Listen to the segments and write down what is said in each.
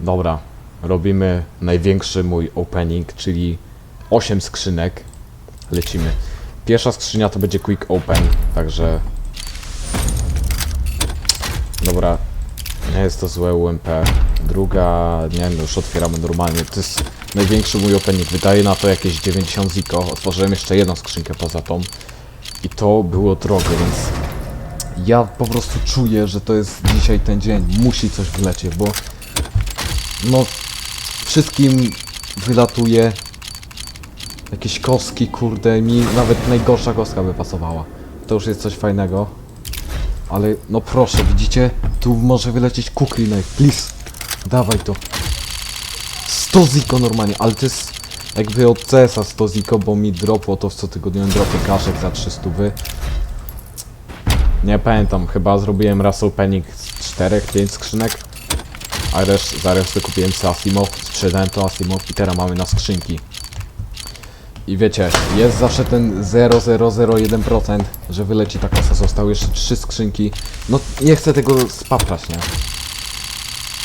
Dobra, robimy największy mój opening, czyli 8 skrzynek. Lecimy. Pierwsza skrzynia to będzie quick open, także... Dobra, nie jest to złe UMP. Druga, nie wiem, już otwieramy normalnie. To jest największy mój opening. Wydaje na to jakieś 90 ziko. Otworzyłem jeszcze jedną skrzynkę poza tą. I to było drogie, więc ja po prostu czuję, że to jest dzisiaj ten dzień. Musi coś wlecieć, bo no wszystkim wylatuje jakieś kostki, kurde, mi nawet najgorsza kostka by pasowała. To już jest coś fajnego. Ale no proszę, widzicie? Tu może wylecieć kukli please. Dawaj to. 100 ziko normalnie, ale to jest jakby od CS-a 100 ziko, bo mi dropło to w cotygodniowym dropie kaszek za 300 wy. Nie pamiętam, chyba zrobiłem raz opening z 4-5 skrzynek. A resz, za resztę kupiłem sobie Asimov, sprzedałem to Asimov i teraz mamy na skrzynki. I wiecie, jest zawsze ten 0,001%, że wyleci ta kasa. Zostały jeszcze 3 skrzynki. No nie chcę tego spaprać, nie?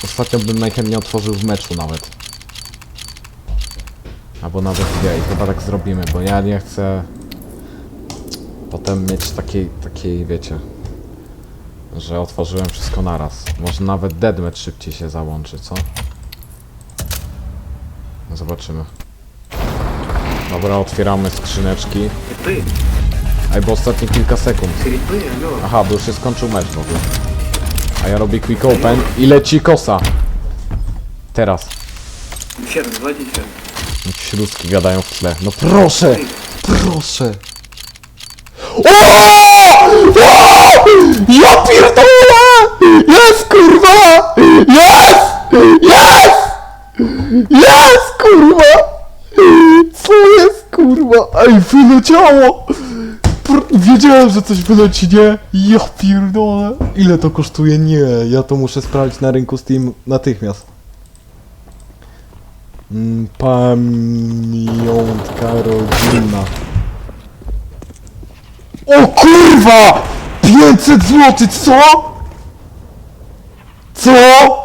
Ostatnio bym najchętniej otworzył w meczu nawet. Albo nawet dwie i chyba tak zrobimy, bo ja nie chcę potem mieć takiej, takiej wiecie, że otworzyłem wszystko naraz. Może nawet deadmatch szybciej się załączy, co? Zobaczymy. Dobra, otwieramy skrzyneczki. Ty, bo ostatnie kilka sekund. Aha, bo już się skończył mecz w ogóle. A ja robię quick open i leci kosa. Teraz. 7, 27. Gadają w tle. No proszę! Proszę! O! Pierdolę! Jest kurwa! Jest! Jest! Jest kurwa! Co jest kurwa? Ej, wyleciało! Pr- Wiedziałem, że coś wyleci, nie? Ja pierdolę! Ile to kosztuje? Nie, ja to muszę sprawdzić na rynku Steam natychmiast. Mm, Pamiątka rodzinna. O kurwa! 500 zł, co? Co?